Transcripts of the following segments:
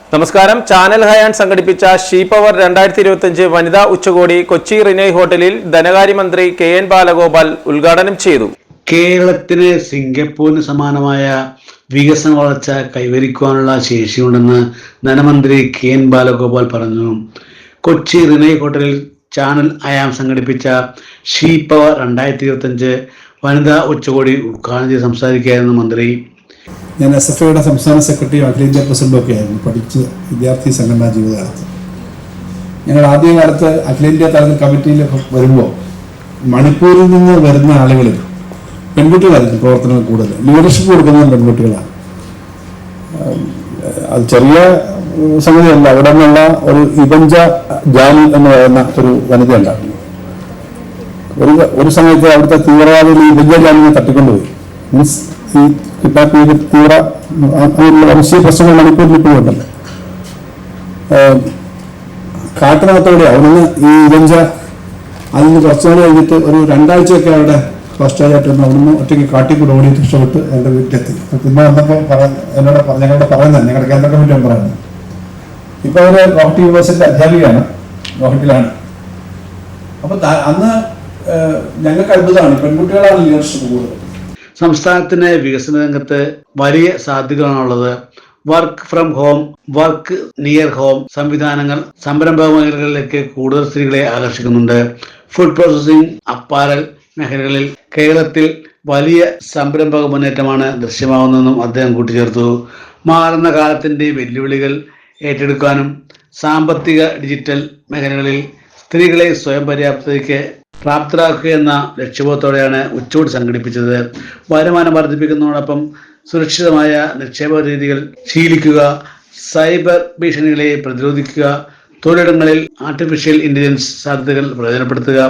നമസ്കാരം. ചാനൽ ഹയാൻ സംഘടിപ്പിച്ച she power രണ്ടായിരത്തി ഇരുപത്തിയഞ്ച് വനിതാ ഉച്ചകോടി കൊച്ചി റിനൈ ഹോട്ടലിൽ ധനകാര്യമന്ത്രി കെ എൻ ബാലഗോപാൽ ഉദ്ഘാടനം ചെയ്തു. കേരളത്തിന് സിംഗപ്പൂരിന് സമാനമായ വികസന വളർച്ച കൈവരിക്കുവാനുള്ള ശേഷിയുണ്ടെന്ന് ധനമന്ത്രി കെ എൻ ബാലഗോപാൽ പറഞ്ഞു. കൊച്ചി റിനൈ ഹോട്ടലിൽ ചാനൽ അയാം സംഘടിപ്പിച്ച ഷീ പവർ രണ്ടായിരത്തി ഇരുപത്തഞ്ച് വനിതാ ഉച്ചകോടി ഉദ്ഘാടനം ചെയ്ത് സംസാരിക്കുകയായിരുന്നു മന്ത്രി. ഞാൻ എസ് എഫ് ഐയുടെ സംസ്ഥാന സെക്രട്ടറിയും അഖിലേന്ത്യാ പ്രസിഡന്റും ഒക്കെ ആയിരുന്നു. പഠിച്ച് വിദ്യാർത്ഥി സംഘടനാ ജീവിതകാലത്ത് ഞങ്ങൾ ആദ്യകാലത്ത് അഖിലേന്ത്യാ തലത്തിൽ കമ്മിറ്റിയിലൊക്കെ വരുമ്പോൾ മണിപ്പൂരിൽ നിന്ന് വരുന്ന ആളുകളിൽ പെൺകുട്ടികളായിരുന്നു പ്രവർത്തനങ്ങൾ കൂടുതൽ ലീഡർഷിപ്പ് കൊടുക്കുന്നത് പെൺകുട്ടികളാണ്. അത് ചെറിയ സംഗതിയല്ല. അവിടെ നിന്നുള്ള ഒരു ഇബഞ്ച ജാനി എന്ന് പറയുന്ന ഒരു വനിത ഉണ്ടായിരുന്നു. ഒരു ഒരു സമയത്ത് അവിടുത്തെ തീവ്രവാദികൾ ഇബഞ്ച ജാനിനെ തട്ടിക്കൊണ്ടുപോയി. മീൻസ് ഈ കിഡ്നാപ്പ് ചെയ്ത് തീവ്ര അങ്ങനെയുള്ള വംശീയ പ്രശ്നങ്ങൾ മണിപ്പൂരിൽ ഇപ്പോഴും ഉണ്ടല്ലോ കാട്ടിനകത്തോടെ അവിടുന്ന് ഈ ഇവഞ്ച അതിന് കുറച്ചുനാൾ കഴിഞ്ഞിട്ട് ഒരു രണ്ടാഴ്ചയൊക്കെ അവിടെ ഫസ്റ്റായിട്ട് അവിടുന്ന് ഒറ്റയ്ക്ക് കാട്ടി കൂടെ ഓടി രക്ഷപ്പെട്ട് എന്റെ വീട്ടിലെത്തി. പിന്നെ വന്നപ്പോൾ പറ എന്നോട് ഞങ്ങളുടെ പറയുന്നത് ഞങ്ങളുടെ കേന്ദ്ര കമ്മിറ്റി പറയുന്നത് ഇപ്പൊ അവർ ഗോഹട്ടി യൂണിവേഴ്സിറ്റി അധ്യാപികയാണ് ഗോഹട്ടിയിലാണ് അപ്പൊ ത- അന്ന് ഞങ്ങൾക്ക് അത്ഭുതമാണ് പെൺകുട്ടികളാണ് ലീഡർഷിപ്പ് കൂടുതൽ. സംസ്ഥാനത്തിന് വികസന രംഗത്ത് വലിയ സാധ്യതകളാണുള്ളത്. Work from home work near home സംവിധാനങ്ങൾ സംരംഭ മേഖലകളിലേക്ക് കൂടുതൽ സ്ത്രീകളെ ആകർഷിക്കുന്നുണ്ട്. ഫുഡ് പ്രോസസ്സിംഗ് അപ്പാരൽ മേഖലകളിൽ കേരളത്തിൽ വലിയ സംരംഭക മുന്നേറ്റമാണ് ദൃശ്യമാകുന്നതെന്നും അദ്ദേഹം കൂട്ടിച്ചേർത്തു. മാറുന്ന കാലത്തിന്റെ വെല്ലുവിളികൾ ഏറ്റെടുക്കാനും സാമ്പത്തിക ഡിജിറ്റൽ മേഖലകളിൽ സ്ത്രീകളെ സ്വയം പര്യാപ്തതയ്ക്ക് പ്രാപ്തരാക്കുക എന്ന ലക്ഷ്യബോധത്തോടെയാണ് ഉച്ചകോടി സംഘടിപ്പിച്ചത്. വരുമാനം വർദ്ധിപ്പിക്കുന്നതോടൊപ്പം സുരക്ഷിതമായ നിക്ഷേപ രീതികൾ ശീലിക്കുക സൈബർ ഭീഷണികളെ പ്രതിരോധിക്കുക തൊഴിലിടങ്ങളിൽ ആർട്ടിഫിഷ്യൽ ഇന്റലിജൻസ് സാധ്യതകൾ പ്രയോജനപ്പെടുത്തുക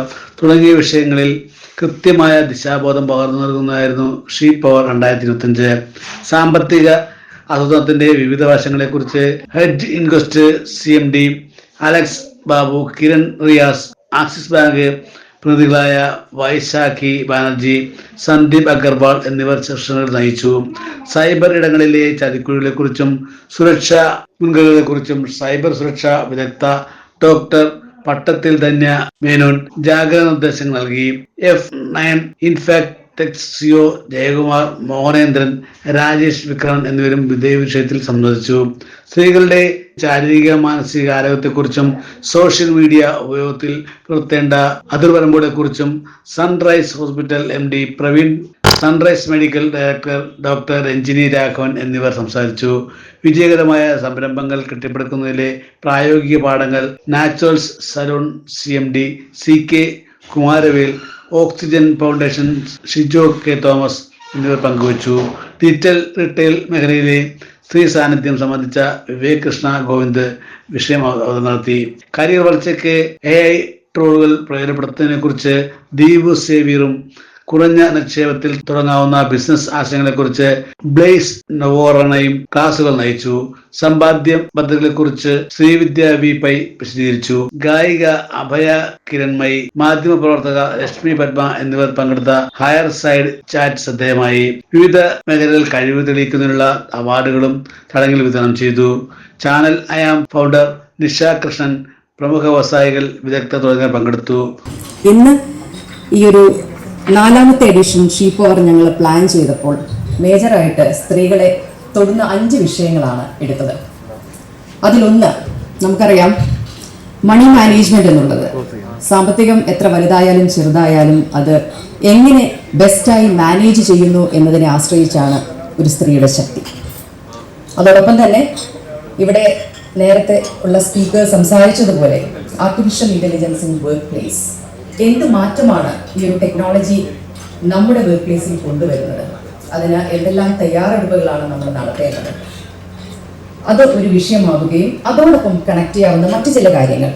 തുടങ്ങിയ വിഷയങ്ങളിൽ കൃത്യമായ ദിശാബോധം പകർന്നു നൽകുന്നതായിരുന്നു ഷീ പവർ രണ്ടായിരത്തി ഇരുപത്തിയഞ്ച് സാമ്പത്തിക ആസൂത്രണത്തിന്റെ വിവിധ വശങ്ങളെ കുറിച്ച് head invest C M D Alex Babu Kiran Riyas Axis bank പ്രതിനിധികളായ Vaishakhi Banerjee Sandeep Agarwal എന്നിവർ സെഷനുകൾ നയിച്ചു. സൈബർ ഇടങ്ങളിലെ ചതിക്കുഴികളെക്കുറിച്ചും സുരക്ഷാ മുൻകരുതലുകളെക്കുറിച്ചും സൈബർ സുരക്ഷാ വിദഗ്ധ ഡോക്ടർ പട്ടത്തിൽ ധന്യ മേനോൻ ജാഗ്രത നിർദ്ദേശങ്ങൾ നൽകി. എഫ് നയൻ ഇൻഫാക്ട് ടെക്സിയോ ജയകുമാർ മോഹനേന്ദ്രൻ രാജേഷ് വിക്രമൻ എന്നിവരും ഇതേ വിഷയത്തിൽ സംബന്ധിച്ചു സ്ത്രീകളുടെ ശാരീരിക മാനസിക ആരോഗ്യത്തെക്കുറിച്ചും സോഷ്യൽ മീഡിയ ഉപയോഗത്തിൽ പുലർത്തേണ്ട അതിർവരമ്പുകളെക്കുറിച്ചും Sunrise Hospital M D Praveen Sunrise Medical director doctor Ranjini Raghavan എന്നിവർ സംസാരിച്ചു. വിജയകരമായ സംരംഭങ്ങൾ കെട്ടിപ്പടുക്കുന്നതിലെ പ്രായോഗിക പാഠങ്ങൾ Naturals Salon C M D C K Kumaravel Oxygen Foundation Shijo K Thomas എന്നിവർ പങ്കുവച്ചു. ഡിജിറ്റൽ റീറ്റെയിൽ മേഖലയിലെ സ്ത്രീ സാന്നിധ്യം സംബന്ധിച്ച വിവേക് കൃഷ്ണ ഗോവിന്ദ് വിഷയം നടത്തി. കരിയർ വളർച്ചയ്ക്ക് എ ഐ ട്രോളുകൾ പ്രയോജനപ്പെടുത്തുന്നതിനെ കുറിച്ച് ദീപ് സേവ്യറും കുറഞ്ഞ നിക്ഷേപത്തിൽ തുടങ്ങാവുന്ന ബിസിനസ് ആശയങ്ങളെക്കുറിച്ച് ബ്ലേസ് നവോറണയും ക്ലാസുകൾ നയിച്ചു. സമ്പാദ്യ പദ്ധതികളെക്കുറിച്ച് ശ്രീവിദ്യ വി പൈ വിശദീകരിച്ചു ഗായിക അഭയ കിരൺമയി മാധ്യമ പ്രവർത്തക ലക്ഷ്മി പത്മ എന്നിവർ പങ്കെടുത്ത ഹയർ സൈഡ് ചാറ്റ് ശ്രദ്ധേയമായി വിവിധ മേഖലകളിൽ കഴിവ് തെളിയിക്കുന്നതിനുള്ള അവാർഡുകളും ചടങ്ങിൽ വിതരണം ചെയ്തു. Channel I am founder Nisha Krishnan പ്രമുഖ വ്യവസായികൾ വിദഗ്ധർ തുടങ്ങിയവർ പങ്കെടുത്തു. ഇന്ന് ഈ ഒരു നാലാമത്തെ എഡിഷൻ ഷീ പവർ ഞങ്ങൾ പ്ലാൻ ചെയ്തപ്പോൾ മേജറായിട്ട് സ്ത്രീകളെ തൊടുന്ന അഞ്ച് വിഷയങ്ങളാണ് എടുത്തത്. അതിലൊന്ന് നമുക്കറിയാം മണി മാനേജ്മെന്റ് എന്നുള്ളത്. സാമ്പത്തികം എത്ര വലുതായാലും ചെറുതായാലും അത് എങ്ങനെ ബെസ്റ്റായി മാനേജ് ചെയ്യുന്നു എന്നതിനെ ആശ്രയിച്ചാണ് ഒരു സ്ത്രീയുടെ ശക്തി. അതോടൊപ്പം തന്നെ ഇവിടെ നേരത്തെ ഉള്ള സ്പീക്കർ സംസാരിച്ചതുപോലെ artificial intelligence in workplace എന്ത് മാറ്റമാണ് ഈ ഒരു ടെക്നോളജി നമ്മുടെ വർക്ക് പ്ലേസിൽ കൊണ്ടുവരുന്നത്? അതിന് എന്തെല്ലാം തയ്യാറെടുപ്പുകളാണ് നമ്മൾ നടത്തേണ്ടത്? അത് ഒരു വിഷയമാവുകയും അതോടൊപ്പം കണക്ട് ചെയ്യാവുന്ന മറ്റു ചില കാര്യങ്ങൾ.